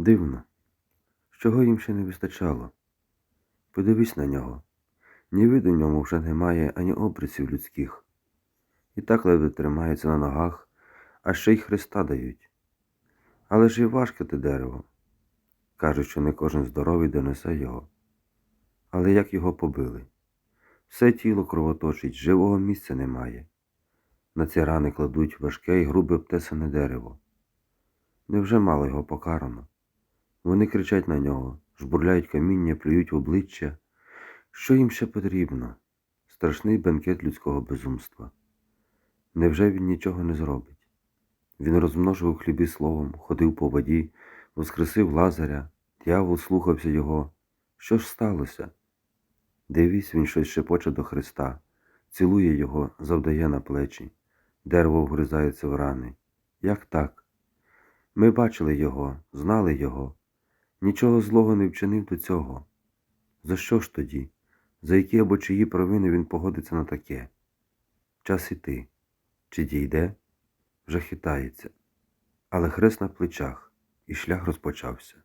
Дивно, чого їм ще не вистачало. Подивись на нього. Ні виду ньому вже немає ані обрисів людських. І так ледве тримається на ногах, а ще й Христа дають. Але ж і важке те дерево. Кажуть, що не кожен здоровий донесе його. Але як його побили? Все тіло кровоточить, живого місця немає. На ці рани кладуть важке і грубе обтесане дерево. Невже мало його покарано? Вони кричать на нього, жбурляють каміння, плюють в обличчя. Що їм ще потрібно? Страшний бенкет людського безумства. Невже він нічого не зробить? Він розмножував хліби словом, ходив по воді, воскресив Лазаря, дьявол слухався його. Що ж сталося? Дивись, він щось шепоче до Христа, цілує його, завдає на плечі, дерево вгризається в рани. Як так? Ми бачили його, знали його. Нічого злого не вчинив до цього. За що ж тоді? За які або чиї провини він погодиться на таке? Час іти. Чи дійде? Вже хитається. Але хрест на плечах, і шлях розпочався.